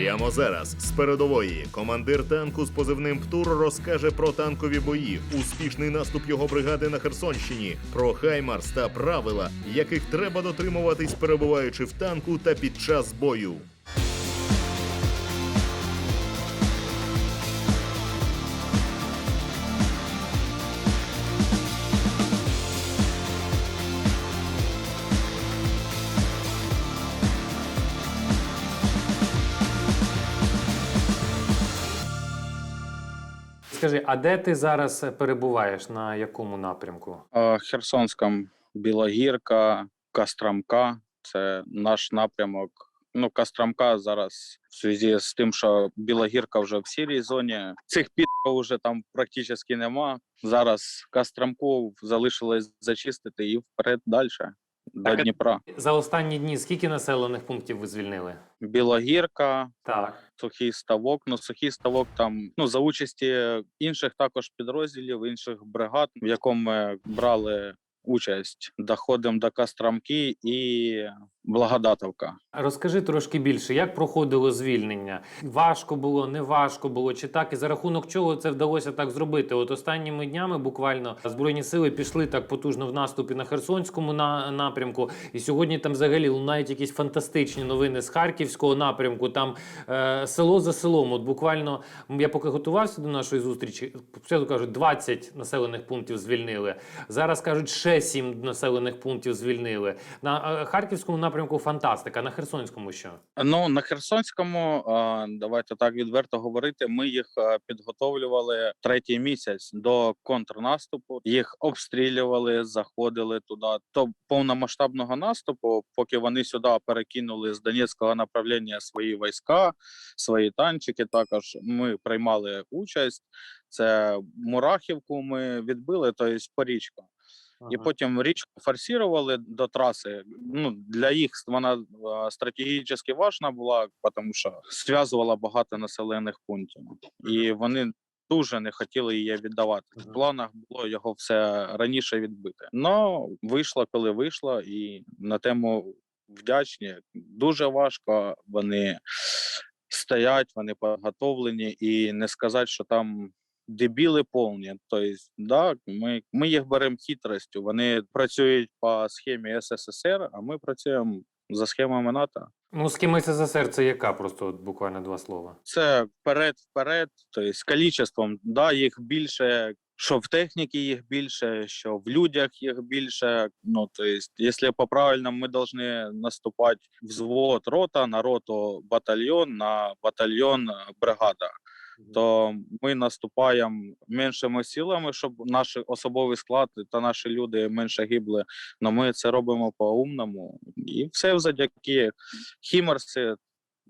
Прямо зараз з передової командир танку з позивним ПТУР розкаже про танкові бої, успішний наступ його бригади на Херсонщині, про Хаймарс та правила, яких треба дотримуватись, перебуваючи в танку та під час бою. Скажи, а де ти зараз перебуваєш? На якому напрямку? Херсонськом Білогірка, Костромка це наш напрямок. Ну, Костромка зараз в зв'язку з тим, що Білогірка вже в сірій зоні. Цих підків вже там практично нема. Зараз Костромку залишилось зачистити і вперед далі до Так, Дніпра. За останні дні скільки населених пунктів ви звільнили? Білогірка, Так. сухий ставок. Ну, сухий ставок там ну за участі інших також підрозділів, інших бригад, в якому ми брали участь. Доходимо до Костромки і Благодатовка. Розкажи трошки більше, як проходило звільнення? Важко було, не важко було, чи так? І за рахунок чого це вдалося так зробити? От останніми днями буквально збройні сили пішли так потужно в наступі на Херсонському на напрямку. І сьогодні там взагалі лунають якісь фантастичні новини з Харківського напрямку. Там е, село за селом. От буквально я поки готувався до нашої зустрічі, спочатку кажуть, 20 населених пунктів звільнили. Зараз кажуть, ще 7 населених пунктів звільнили. На е, Харківському напрямку фантастика, на Херсонському що? Ну на Херсонському, давайте так відверто говорити. Ми їх підготовлювали третій місяць до контрнаступу. Їх обстрілювали, заходили туди. То повномасштабного наступу, поки вони сюди перекинули з Донецького направлення свої війська, свої танчики. Також ми приймали участь. Це Мурахівку. Ми відбили, тобто по річку. І потім річку форсували до траси. Ну для їх вона стратегічно важна була, тому що зв'язувала багато населених пунктів, і вони дуже не хотіли її віддавати. В планах було його все раніше відбити. Ну вийшло, коли вийшло, і на тему вдячні. Дуже важко. Вони стоять, вони підготовлені, і не сказати, що там дебіли повні. Тобто, да, ми, ми їх беремо хитростю. Вони працюють по схемі СССР, а ми працюємо за схемами НАТО. Ну, з ким СССР це яка? Просто от буквально два слова. Це вперед, вперед, тобто з кількістю, да, їх більше. Що в техніці їх більше, що в людях їх більше. Ну, то есть, якщо по правильному, ми повинні наступати взвод рота на роту батальйон, на батальйон е, бригада. То ми наступаємо меншими силами, щоб наш особовий склад та наші люди менше гибли. Но ми це робимо по-умному. І все завдяки хімерси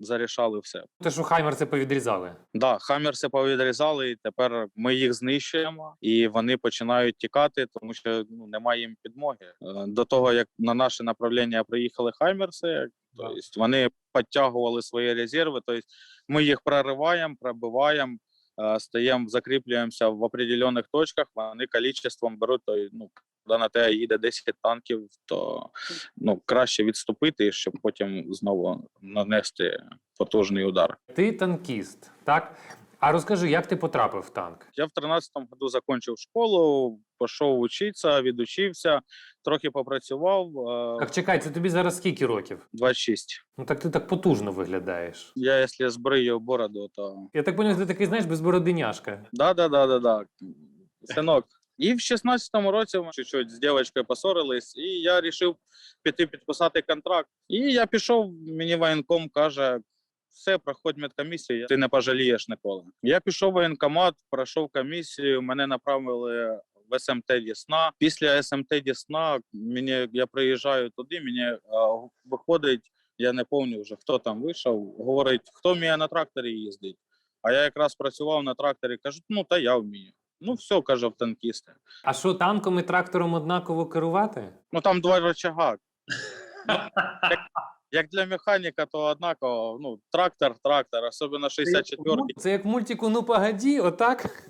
зарішали все. Те, що Хаймер це повідрізали. Да, хамерси повідрізали, і тепер ми їх знищуємо, і вони починають тікати, тому що ну, немає їм підмоги. Е, До того як на наше направлення приїхали хаймерси, Да. тобто вони підтягували свої резерви. Тобто ми їх прориваємо, пробиваємо, е, стаємо, закріплюємося в определених точках. Вони кількістю беруть. То, ну, коли на те їде 10 танків, то ну, краще відступити, щоб потім знову нанести потужний удар. Ти танкіст, так? А розкажи, як ти потрапив в танк? Я в 13-му году закончив школу, пішов вчитися, відучився, трохи попрацював. е, Так чекай, це тобі зараз скільки років? 26. Ну так ти так потужно виглядаєш. Я, якщо збрию бороду, то Я так поняв, ти такий, знаєш, безбородиняшка. да, да, да, да, да. Синок. І в 16-му році ми чуть-чуть з дівчинкою поссорились, і я вирішив піти підписати контракт. І я пішов, мені воєнком каже. Все, проходь медкомісію, ти не пожалієш ніколи. Я пішов в воєнкомат, пройшов комісію, мене направили в СМТ Дісна. Після СМТ Дісна мені я приїжджаю туди, мені е, виходить, я не пам'ятаю вже хто там вийшов, говорить, хто вміє на тракторі їздить. А я якраз працював на тракторі, кажу, ну та я вмію. Ну, все, каже в танкісти. А що танком і трактором однаково керувати? Ну там два рычага. Як для механіка, то однаково, ну, трактор, трактор, особливо 64-ки. Це як мультику Ну погоді, отак.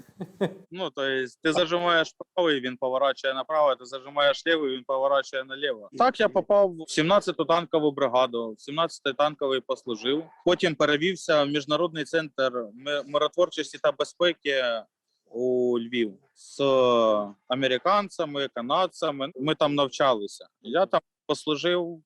Ну, то есть ти зажимаєш правий, він поворачує направо, ти зажимаєш лівий, він поворачує наліво. Так я попав в 17-ту танкову бригаду, в 17-й танковий послужив. Потім перевівся в міжнародний центр миротворчості та безпеки у Львів з американцями, канадцями. Ми там навчалися. Я там послужив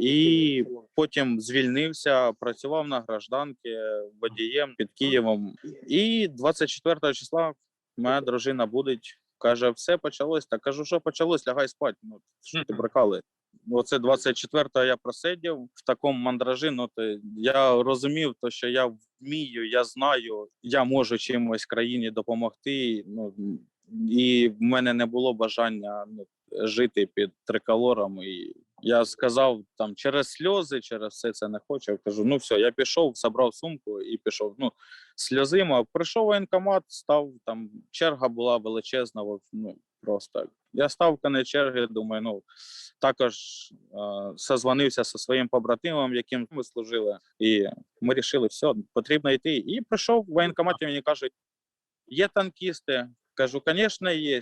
і потім звільнився, працював на гражданки водієм під Києвом. І 24 числа моя дружина будить. Каже, все почалось. Так кажу, що почалось, лягай спати. Ну що ти бракали? Оце 24-го я просидів в такому мандражі. Ну то я розумів, то що я вмію, я знаю, я можу чимось країні допомогти. Ну і в мене не було бажання ну, жити під триколором. І я сказав там через сльози, через все це не хочу. Я кажу, ну все, я пішов, забрав сумку і пішов. Ну, сльозима. Прийшов воєнкомат, став там, черга була величезна, ну просто. Я став на черги, думаю, ну також е, созвонився зі своїм побратимом, яким ми служили, і ми вирішили, все, потрібно йти. І прийшов в воєнкомат, і мені кажуть, є танкісти. Кажу, звісно, є.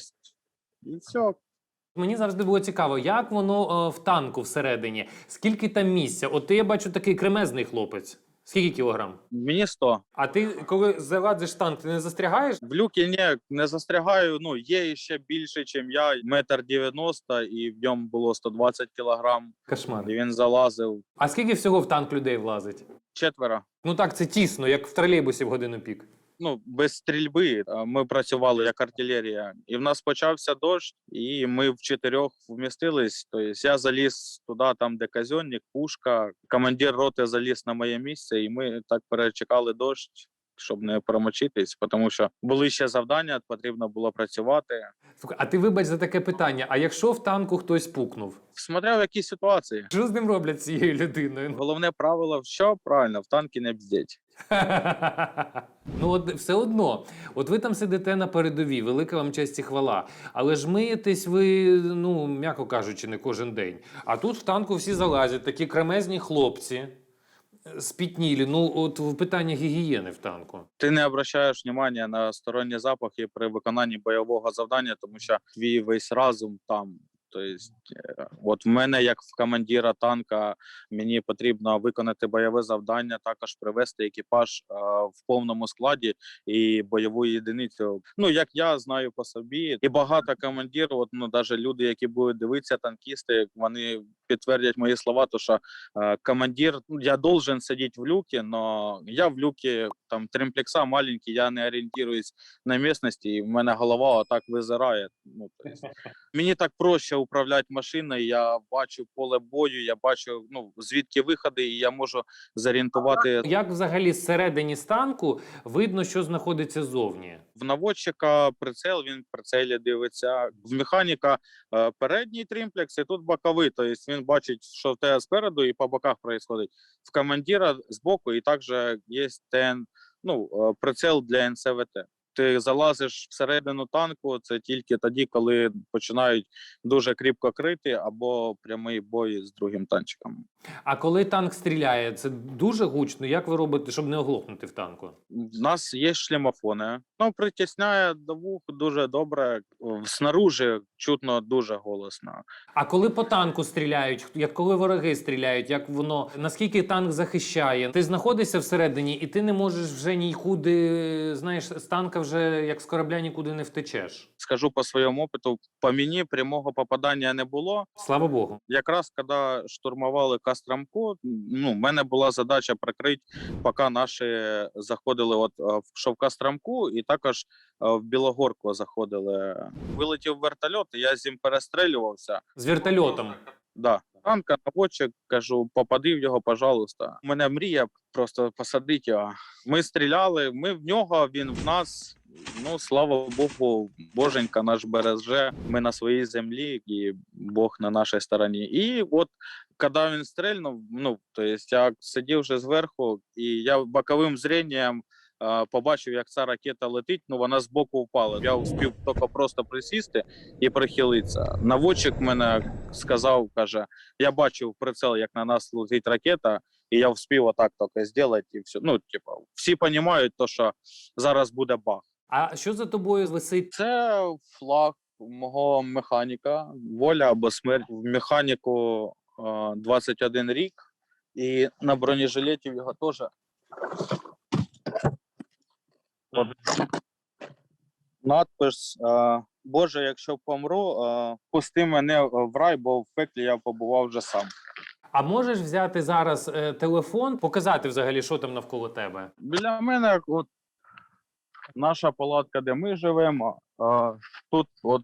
І все, Мені завжди було цікаво, як воно е, в танку всередині, скільки там місця. От я бачу такий кремезний хлопець. Скільки кілограм? мені 100. А ти, коли залазиш танк, ти не застрягаєш? В люкі ні, не застрягаю. Ну, є ще більше, ніж я. Метр 90, і в ньому було 120 кілограм. Кошмар. І він залазив А скільки всього в танк людей влазить? четверо. Ну так, це тісно, як в тролейбусі в годину пік. Ну, без стрільби ми працювали як артилерія, і в нас почався дощ, і ми в чотирьох вмістились. Тобто я заліз туди, там де казьонник, пушка. Командир роти заліз на моє місце, і ми так перечекали дощ, щоб не промочитись, тому що були ще завдання, потрібно було працювати. Слухай, а ти вибач за таке питання: а якщо в танку хтось пукнув? Смотря в якій ситуації. Що з ним роблять з цією людиною? Головне правило, що правильно, в танки не бздіть. Ну, от все одно, от ви там сидите на передовій, велика вам честь і хвала. Але ж миєтесь ви, ну, м'яко кажучи, не кожен день. А тут в танку всі залазять, такі кремезні хлопці, е, спітнілі. Ну, от питання гігієни в танку. Ти не обращаєш внимання на сторонні запахи при виконанні бойового завдання, тому що твій весь разум там. Тобто, от в мене, як в командира танка, мені потрібно виконати бойове завдання, також привести екіпаж е, в повному складі і бойову єдиницю. Ну як я знаю по собі, і багато командирів, от ну навіть люди, які будуть дивитися, танкісти, вони підтвердять мої слова, то що е, командир, ну, я должен сидіти в люке, але я в люке там тримплекса маленький, я не орієнтуюсь на місцевості, і в мене голова отак визирає. Ну, то есть, мені так проще управляти машиною, я бачу поле бою, я бачу ну, звідки виходи, і я можу зорієнтувати. Як взагалі зсередині з танку видно, що знаходиться ззовні? В наводчика прицел, він в прицелі дивиться. В механіка е, передній тримплекс, і тут боковий. Тобто він бачить, що в тебе спереду і по боках відбувається. В командира збоку, і також є ТН, ну, е, прицел для НСВТ. Ти залазиш всередину танку, це тільки тоді, коли починають дуже кріпко крити або прямий бой з другим танчиком. А коли танк стріляє, це дуже гучно. Як ви робите, щоб не оглохнути в танку? В нас є шлемофони. Ну, притісняє до вух дуже добре. Снаружи чутно дуже голосно. А коли по танку стріляють, як коли вороги стріляють, як воно наскільки танк захищає? Ти знаходишся всередині, і ти не можеш вже нікуди, знаєш, з танка вже як з корабля нікуди не втечеш. Скажу по своєму опиту, по мені прямого попадання не було. Слава Богу. Якраз коли штурмували Кастрамку, ну, в мене була задача прикрити, поки наші заходили от е, в Шовкастрамку і також е, в Білогорку заходили. Вилетів вертольот, і я з ним перестрілювався. З вертольотом. Да. Танка, наводчик, кажу, попади в його, пожалуйста. У мене мрія просто посадити його. Ми стріляли, ми в нього, він в нас. Ну, слава Богу, Боженька наш береже. Ми на своїй землі, і Бог на нашій стороні. І от коли він стрельнув, ну, то есть я сидів вже зверху, і я боковим зренням побачив, як ця ракета летить, ну вона збоку впала. Я успів тільки просто присісти і прихилитися. Наводчик мене сказав, каже: я бачив прицел, як на нас летить ракета, і я вспів отак тільки зробити, і все. Ну, типу, всі розуміють, то, що зараз буде бах. А що за тобою висить? Це флаг мого механіка, воля або смерть. В механіку е, 21 рік, і на бронежилеті його теж. Надпис е, Боже, якщо помру, е, пусти мене в рай, бо в пеклі я побував вже сам. А можеш взяти зараз е, телефон, показати взагалі, що там навколо тебе? Біля мене от наша палатка, де ми живемо. Тут от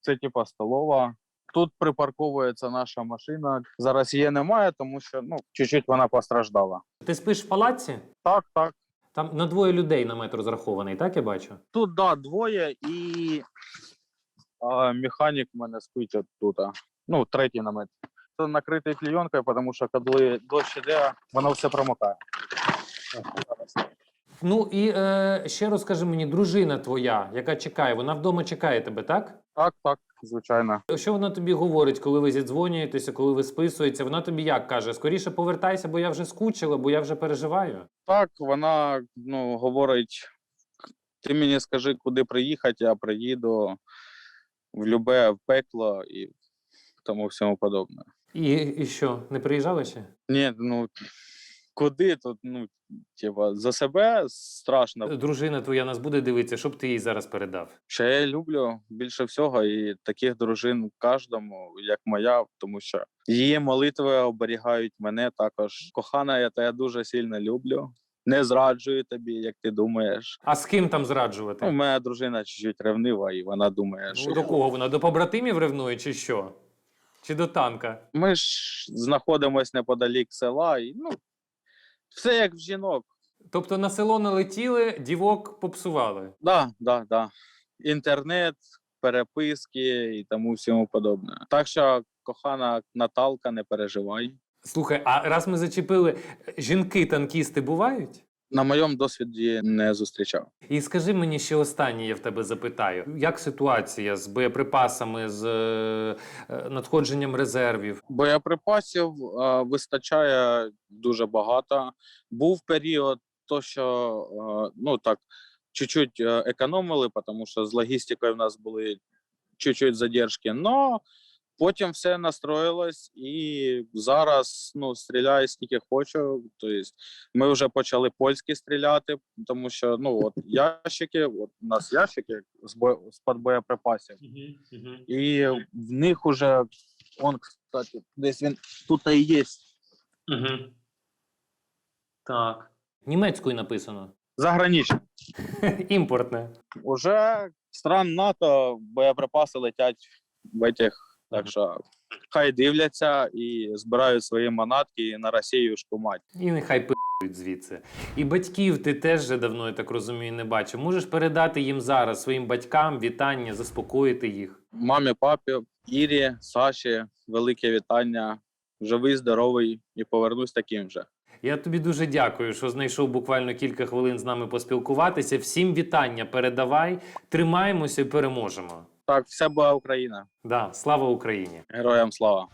це типа столова. Тут припарковується наша машина. Зараз її немає, тому що ну чуть-чуть вона постраждала. Ти спиш в палаці? Так, так. Там на двоє людей намет розрахований, так я бачу? Тут да, двоє і а, механік в мене спить тут. Ну, третій намет. Це накритий клійонкою, тому що коли дощ іде, воно все промокає. Ну і е, ще розкажи мені, дружина твоя, яка чекає, вона вдома чекає тебе, так? Так, так, звичайно. Що вона тобі говорить, коли ви зідзвонюєтеся, коли ви списуєтеся? Вона тобі як каже? Скоріше повертайся, бо я вже скучила, бо я вже переживаю. Так, вона ну, говорить: ти мені скажи, куди приїхати, я приїду в любе пекло і тому всьому подобне. І, і що, не приїжджала ще? Ні, ну куди тут, ну, типа, за себе страшно. Дружина твоя нас буде дивитися, що б ти їй зараз передав? Що я люблю більше всього, і таких дружин кожному, як моя, тому що її молитви оберігають мене також. Кохана, я тебе дуже сильно люблю. Не зраджую тобі, як ти думаєш. А з ким там Ну, зраджувати? моя дружина чуть-чуть ревнива, і вона думає, що Ну, до кого вона? До побратимів ревнує, чи що? Чи до танка? ми ж знаходимося неподалік села, і ну, все як в жінок. Тобто на село налетіли, дівок попсували. Да, да, да. Інтернет, переписки і тому всьому подобне. Так що, кохана Наталка, не переживай. Слухай, а раз ми зачепили, жінки-танкісти бувають? На моєму досвіді не зустрічав. І скажи мені ще останнє, я в тебе запитаю: як ситуація з боєприпасами, з е, е, надходженням резервів? Боєприпасів е, вистачає дуже багато. Був період, то що е, ну так чуть-чуть е, економили, тому що з логістикою в нас були чуть-чуть задержки. Но потім все настроїлось, і зараз ну стріляю скільки хочу. Тобто ми вже почали польські стріляти, тому що ну от ящики, от у нас ящики з бо з під боєприпасів. І в них уже он, кстати, десь він тут і є. Угу. Так. Німецькою написано. Заграничний. Імпортне. Уже стран НАТО боєприпаси летять в этих, так що хай дивляться і збирають свої манатки на Росію шкумать. І нехай пи***ють звідси. І батьків ти теж вже давно, я так розумію, не бачив. Можеш передати їм зараз своїм батькам вітання, заспокоїти їх. Мамі, папі, Ірі, Саші, велике вітання. Живий, здоровий і повернусь таким же. Я тобі дуже дякую, що знайшов буквально кілька хвилин з нами поспілкуватися. Всім вітання передавай, тримаємося і переможемо. Так, все була Україна. Да, слава Україні! Героям слава!